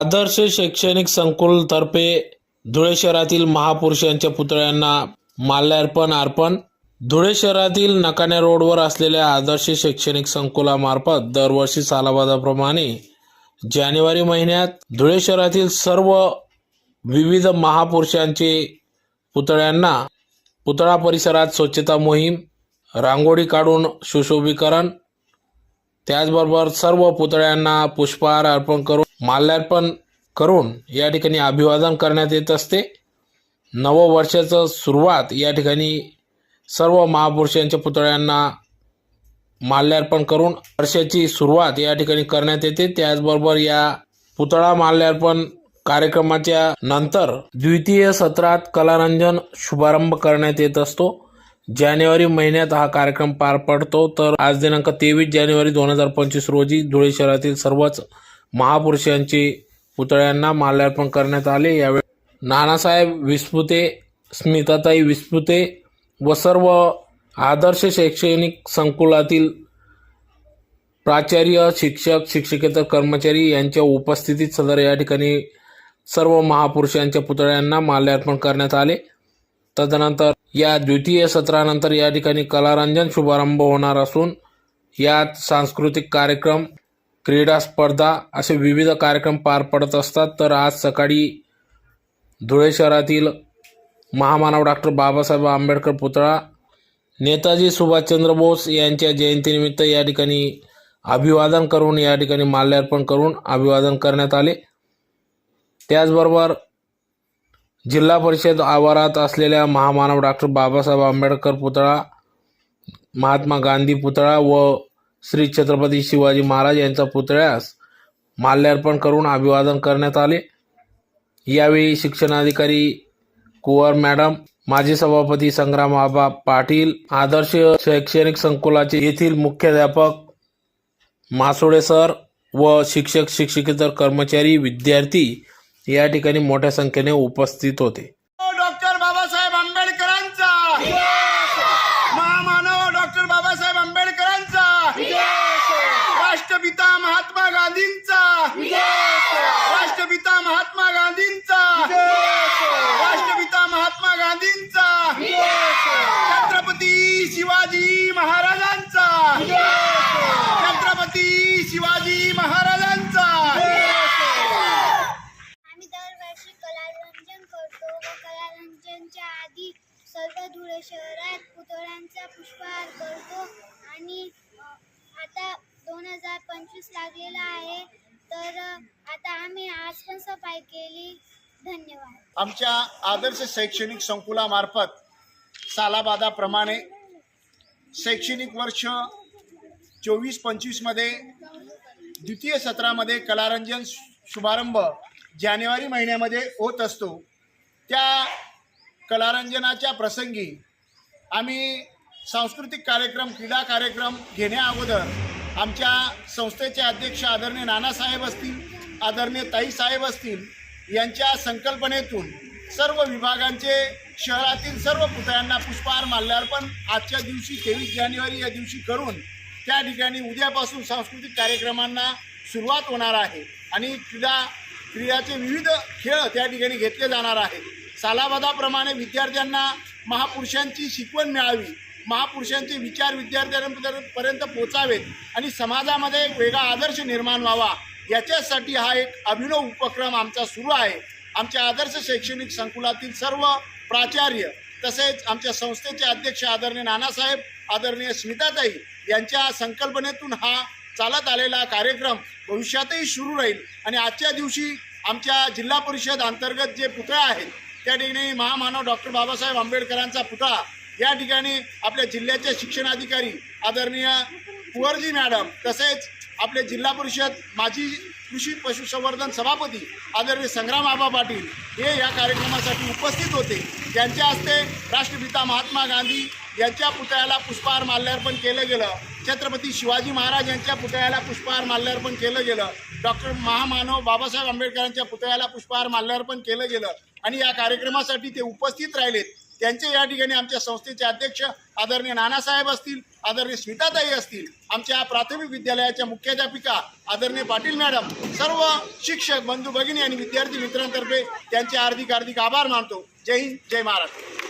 आदर्श शैक्षणिक संकुल तर्फे धुळे शहरातील महापुरुषांच्या पुतळ्यांना माल्यार्पण अर्पण. धुळे शहरातील नकाने रोडवर असलेल्या आदर्श शैक्षणिक संकुलामार्फत दरवर्षी सालाबादाप्रमाणे जानेवारी महिन्यात धुळे शहरातील सर्व विविध महापुरुषांचे पुतळ्यांना पुतळा परिसरात स्वच्छता मोहीम रांगोळी काढून सुशोभीकरण त्याचबरोबर सर्व पुतळ्यांना पुष्पहार अर्पण करून माल्यार्पण करून या ठिकाणी अभिवादन करण्यात येत असते. नववर्षाचं सुरुवात या ठिकाणी सर्व महापुरुषांच्या पुतळ्यांना माल्यार्पण करून वर्षाची सुरुवात या ठिकाणी करण्यात येते. त्याचबरोबर या पुतळा माल्यार्पण कार्यक्रमाच्या नंतर द्वितीय सत्रात कलारंजन शुभारंभ करण्यात येत असतो. जानेवारी महिन्यात हा कार्यक्रम पार पडतो. तर आज दिनांक तेवीस जानेवारी दोन हजार पंचवीस रोजी धुळे शहरातील सर्वच महापुरुषांची पुतळ्यांना माल्यार्पण करण्यात आले. यावेळी नानासाहेब विस्पुते स्मिताताई विस्पुते व सर्व आदर्श शैक्षणिक संकुलातील प्राचार्य शिक्षक शिक्षकेतर कर्मचारी यांच्या उपस्थितीत सदर या ठिकाणी सर्व महापुरुषांच्या पुतळ्यांना माल्यार्पण करण्यात आले. तदनंतर या द्वितीय सत्रानंतर या ठिकाणी कलारंजन शुभारंभ होणार असून यात सांस्कृतिक कार्यक्रम क्रीडा स्पर्धा असे विविध कार्यक्रम पार पडत असतात. तर आज सकाळी धुळे शहरातील महामानव डॉक्टर बाबासाहेब आंबेडकर पुतळा नेताजी सुभाषचंद्र बोस यांच्या जयंतीनिमित्त या ठिकाणी अभिवादन करून या ठिकाणी माल्यार्पण करून अभिवादन करण्यात आले. त्याचबरोबर जिल्हा परिषद आवारात असलेल्या महामानव डॉक्टर बाबासाहेब आंबेडकर पुतळा महात्मा गांधी पुतळा व श्री छत्रपती शिवाजी महाराज यांच्या पुतळ्यास माल्यार्पण करून अभिवादन करण्यात आले. यावेळी शिक्षणाधिकारी कुवर मॅडम माजी सभापती संग्राम आबा पाटील आदर्श शैक्षणिक संकुलाचे येथील मुख्याध्यापक मासोडे सर व शिक्षक शिक्षकेतर कर्मचारी विद्यार्थी या ठिकाणी मोठ्या संख्येने उपस्थित होते. पुष्पहार करतो. आणि आता दोन हजार पंचवीस लागलेला आहे. तर आता आम्ही आज पण सफाई केली. धन्यवाद. आमच्या आदर्श शैक्षणिक संकुलामार्फत सालाबादाप्रमाणे शैक्षणिक वर्ष चोवीस पंचवीसमध्ये द्वितीय सत्रामध्ये कलारंजन शु- शुभारंभ जानेवारी महिन्यामध्ये होत असतो. त्या कलारंजनाच्या प्रसंगी आम्ही सांस्कृतिक कार्यक्रम क्रीडा कार्यक्रम घेण्या अगोदर आमच्या संस्थेचे अध्यक्ष आदरणीय नानासाहेब असतील आदरणीय ताईसाहेब असतील यांच्या संकल्पनेतून सर्व विभागांचे शहरातील सर्व पुतळ्यांना पुष्पहार माल्यार्पण आजच्या दिवशी तेवीस जानेवारी या दिवशी करून त्या ठिकाणी उद्यापासून सांस्कृतिक कार्यक्रमांना सुरुवात होणार आहे आणि क्रीडा क्रीडाचे विविध खेळ त्या ठिकाणी घेतले जाणार आहेत. सालाबादाप्रमाणे विद्यार्थ्यांना महापुरुषांची शिकवण मिळावी महापुरुषांचे विचार विद्यार्थ्यांपर्यंत पोचावेत आणि समाजामध्ये एक वेगळा आदर्श निर्माण व्हावा. याच्यासाठी हा एक अभिनव उपक्रम आमचा सुरू आहे. आमच्या आदर्श शैक्षणिक संकुलातील सर्व प्राचार्य तसेच आमच्या संस्थेचे अध्यक्ष आदरणीय नानासाहेब आदरणीय स्मिताताई यांच्या संकल्पनेतून हा चालत आलेला कार्यक्रम भविष्यातही सुरू राहील. आणि आजच्या दिवशी आमच्या जिल्हा परिषद अंतर्गत जे पुतळे आहेत त्या ठिकाणी महामानव डॉक्टर बाबासाहेब आंबेडकरांचा पुतळा या ठिकाणी आपल्या जिल्ह्याचे शिक्षणाधिकारी आदरणीय कुवरजी मॅडम तसेच आपले जिल्हा परिषद माजी कृषी पशुसंवर्धन सभापती आदरणीय संग्राम आबा पाटील हे या कार्यक्रमासाठी उपस्थित होते. त्यांच्या हस्ते राष्ट्रपिता महात्मा गांधी यांच्या पुतळ्याला पुष्पहार माल्यार्पण केलं गेलं. छत्रपती शिवाजी महाराज यांच्या पुतळ्याला पुष्पहार माल्यार्पण केलं गेलं. डॉक्टर महामानव बाबासाहेब आंबेडकरांच्या पुतळ्याला पुष्पहार माल्यार्पण केलं गेलं. आणि या कार्यक्रमासाठी ते उपस्थित राहिलेत. त्यांचे या ठिकाणी आमच्या संस्थेचे अध्यक्ष आदरणीय नानासाहेब असतील आदरणीय स्मिताताई असतील आमच्या प्राथमिक विद्यालयाच्या मुख्याध्यापिका आदरणीय पाटील मॅडम सर्व शिक्षक बंधू भगिनी आणि विद्यार्थी मित्रांतर्फे त्यांचे हार्दिक हार्दिक आभार मानतो. जय हिंद जय महाराष्ट्र.